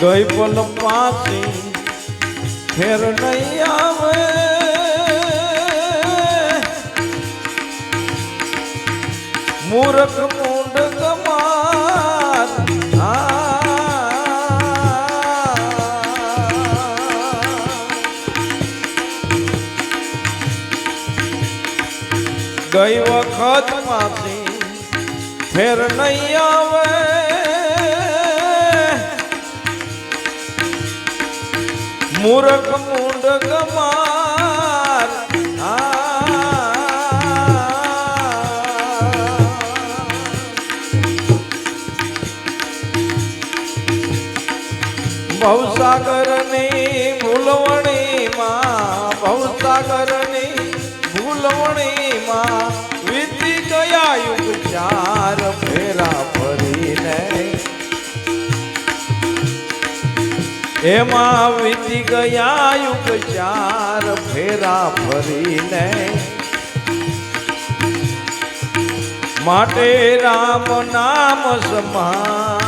ગઈ પલ પાછી ફેર નહીં આવે. મૂર્ખ મૂંડ કમાર ગઈ વખતમાંથી ફેર નહીં આવે. મૂર્ખ મૂંડ ગમાર. ભવસાગરની ભૂલવણીમાં એમાં વીતી ગયા યુગ ચાર ફેરા ફરીને માટે રામ નામ સમા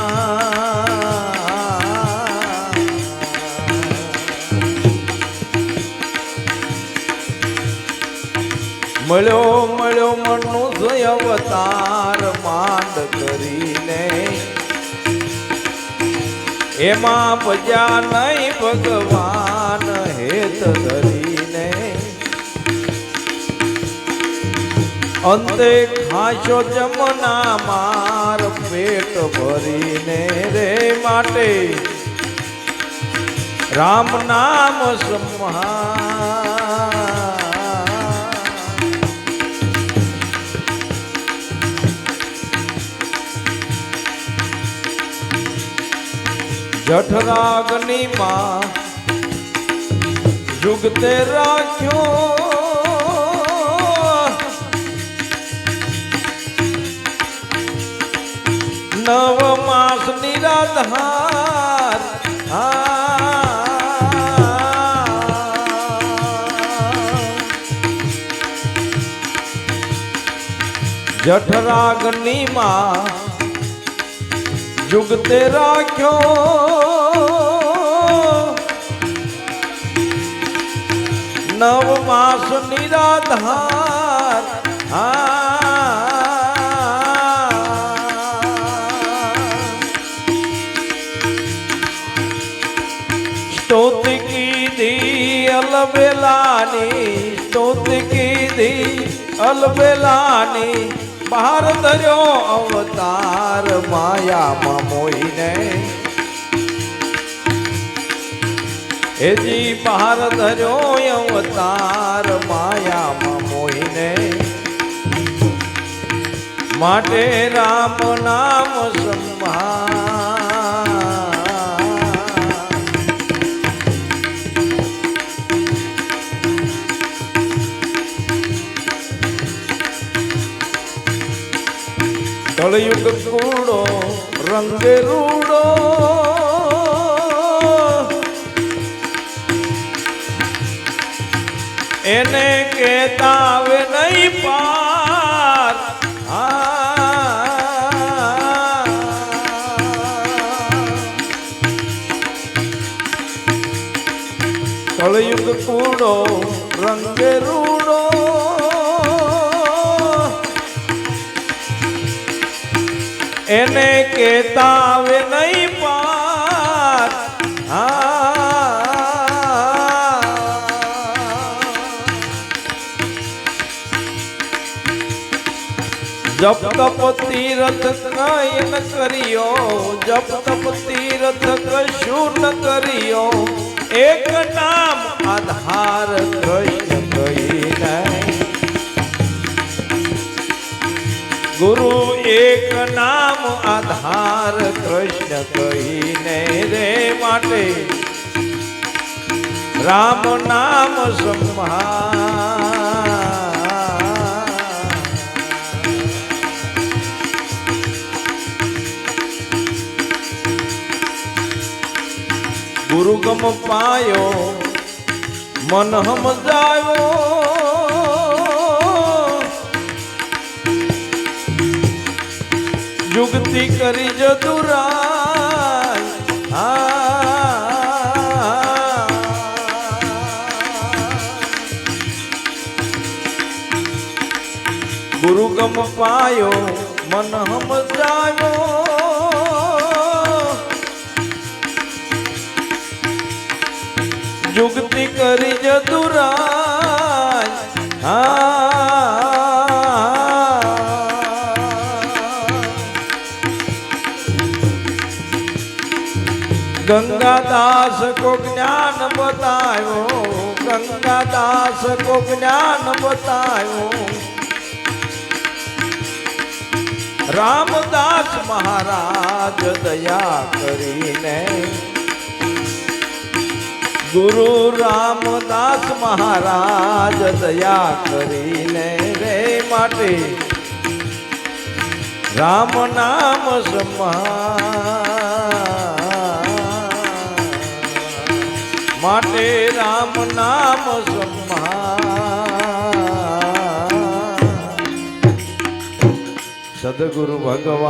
મળ્યો મળ્યો મનુષ્ય અવતાર માંડ કરીને. એમાં પજા નહીં ભગવાન, હેત ધરીને. અંતે ખાશો જમના માર, પેટ ભરીને રે માટે. રામ નામ સમહા જઠરાગની માં જુગતે રાખ્યો નવ માસ નિરાધાર જઠરાગની માં જુગતે રાખ્યો નવ માસ નિરાધાર સ્તોતિ કીધી અલબેલાની સ્તોતિ કીધી અલબેલાની બહાર ધર્યો અવતાર માયામાં મોઈને. હેજી બહાર ધર્યો અવતાર માયામાં મોઈને. માટે રામ નામ સંભા કળયુગ કૂડો રંગે રૂડો. એને કેતા આવે નહીં પાર. કળયુગ કૂડો રંગે રૂડો. એને કેતા આવે નહીં પાર. જપ તપ તીરથ ન કર્યો, જપ તપ તીરથ કશું ન કર્યો. એક નામ આધાર કૃષ્ણ કઈ ગુરુ એક નામ આધાર કૃષ્ણ કહીને રે માટે. રામ નામ સંભા ગુરુ ગમ પાયો મન સમજાયો જુગતી કરી જો દુરા ગુરુ ગમ પાયો મન હમ જાયો જુગતી કરી જો હા. ગંગાદાસ કો જ્ઞાન બતાયો, ગંગાદાસ કો જ્ઞાન બતાયો. રામદાસ મહારાજ દયા કરીને ગુરુ રામદાસ મહારાજ દયા કરીને રે માટે રામ નામ સમા માટે રામ નામ સદગુરુ ભગવાન